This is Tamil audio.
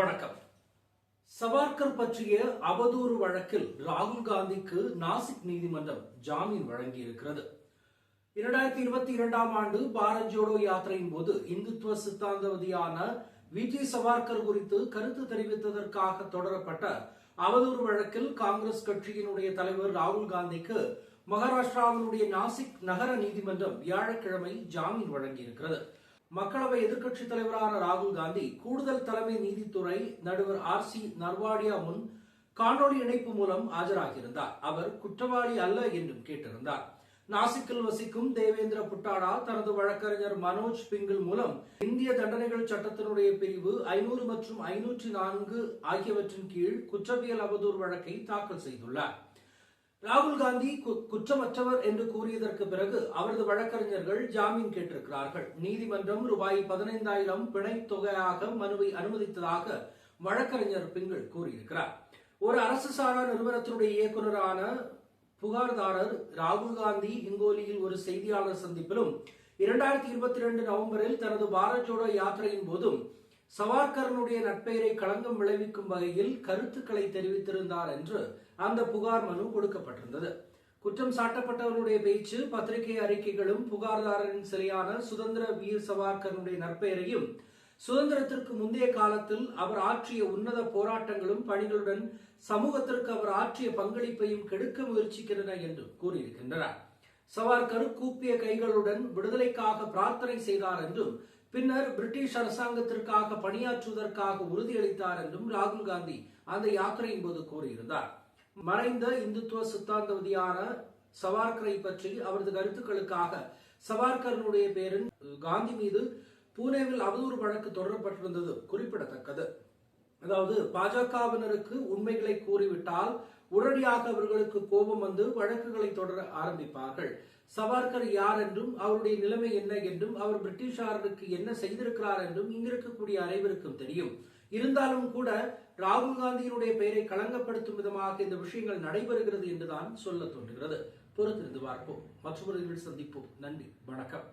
வணக்கம். சவார்கர் பற்றிய அவதூறு வழக்கில் ராகுல் காந்திக்கு நாசிக் நீதிமன்றம் ஜாமீன் வழங்கியிருக்கிறது. இரண்டாயிரத்தி இருபத்தி இரண்டாம் ஆண்டு பாரத் ஜோடோ யாத்திரையின் போது இந்துத்துவ சித்தாந்தவதியான விஜய் சவார்கர் குறித்து கருத்து தெரிவித்ததற்காக தொடரப்பட்ட அவதூறு வழக்கில் காங்கிரஸ் கட்சியினுடைய தலைவர் ராகுல் காந்திக்கு மகாராஷ்டிராவினுடைய நாசிக் நகர நீதிமன்றம் வியாழக்கிழமை ஜாமீன் வழங்கியிருக்கிறது. மக்களவை எதிர்க்கட்சித் தலைவரான ராகுல் காந்தி கூடுதல் தலைமை நீதித்துறை நடுவர் ஆர் சி நர்வாடியா முன் காணொலி இணைப்பு மூலம் ஆஜராகியிருந்தார். அவர் குற்றவாளி அல்ல என்றும் கேட்டிருந்தார். நாசிக்கில் வசிக்கும் தேவேந்திர புட்டாடா தனது வழக்கறிஞர் மனோஜ் பிங்கிள் மூலம் இந்திய தண்டனைகள் சட்டத்தினுடைய பிரிவு ஐநூறு மற்றும் ஐநூற்றி நான்கு ஆகியவற்றின் கீழ் குற்றவியல் அவதூறு வழக்கை தாக்கல் செய்துள்ளார். ராகுல் காந்தி கு- குற்றமற்றவர் என்று கூறியதற்கு பிறகு அவரது வழக்கறிஞர்கள் ஜாமீன் கேட்டிருக்கிறார்கள். நீதிமன்றம் ரூபாய் பதினைந்தாயிரம் பிணை தொகையாக மனுவை அனுமதித்ததாக வழக்கறிஞர் பிங்கள் கூறியிருக்கிறார். ஒரு அரசு சாரா நிறுவனத்தினுடைய இயக்குநரான புகார்தாரர் ராகுல் காந்தி ஹிங்கோலியில் ஒரு செய்தியாளர் சந்திப்பிலும் இரண்டாயிரத்தி இருபத்தி ரெண்டு நவம்பரில் தனது பாரத் ஜோடோ யாத்திரையின் போதும் சவார்கரனுடைய நட்பெயரை களங்கம் விளைவிக்கும் வகையில் கருத்துக்களை தெரிவித்திருந்தார் என்று அந்த புகார் மனு கொடுக்கப்பட்டிருந்தது. குற்றம் சாட்டப்பட்டவருடைய பேச்சு பத்திரிகை அறிக்கைகளும் புகார்தாரரின் சிலையான சுதந்திர வீர் சவார்கரனுடைய நற்பெயரையும் சுதந்திரத்திற்கு முந்தைய காலத்தில் அவர் ஆற்றிய உன்னத போராட்டங்களும் பணிகளுடன் சமூகத்திற்கு அவர் ஆற்றிய பங்களிப்பையும் கெடுக்க முயற்சிக்கின்றன என்று கூறியிருக்கின்றனர். சவார்கர் கூப்பிய கைகளுடன் விடுதலைக்காக பிரார்த்தனை செய்தார் என்றும் பின்னர் பிரிட்டிஷ் அரசாங்கத்திற்காக பணியாற்றுவதற்காக உறுதியளித்தார் என்றும் ராகுல் காந்தி அந்த யாத்திரையின் போது கூறியிருந்தார். மறைந்த இந்துத்துவ சித்தாந்தவதியான சவார்கரை பற்றி அவரது கருத்துக்களுக்காக சவார்கரனுடைய பேரின் காந்தி மீது பூனேவில் அவதூறு வழக்கு தொடரப்பட்டிருந்தது குறிப்பிடத்தக்கது. அதாவது பாஜகவினருக்கு உண்மைகளை கூறிவிட்டால் உடனடியாக அவர்களுக்கு கோபம் வந்து வழக்குகளை தொடர ஆரம்பிப்பார்கள். சவார்கர் யார் என்றும் அவருடைய நிலைமை என்ன என்றும் அவர் பிரிட்டிஷாரருக்கு என்ன செய்திருக்கிறார் என்றும் இங்கிருக்கக்கூடிய அனைவருக்கும் தெரியும். இருந்தாலும் கூட ராகுல் காந்தியினுடைய பெயரை களங்கப்படுத்தும் விதமாக இந்த விஷயங்கள் நடைபெறுகிறது என்றுதான் சொல்ல தோன்றுகிறது. பொறுத்திருந்து பார்ப்போம். மற்றொரு சந்திப்போம். நன்றி. வணக்கம்.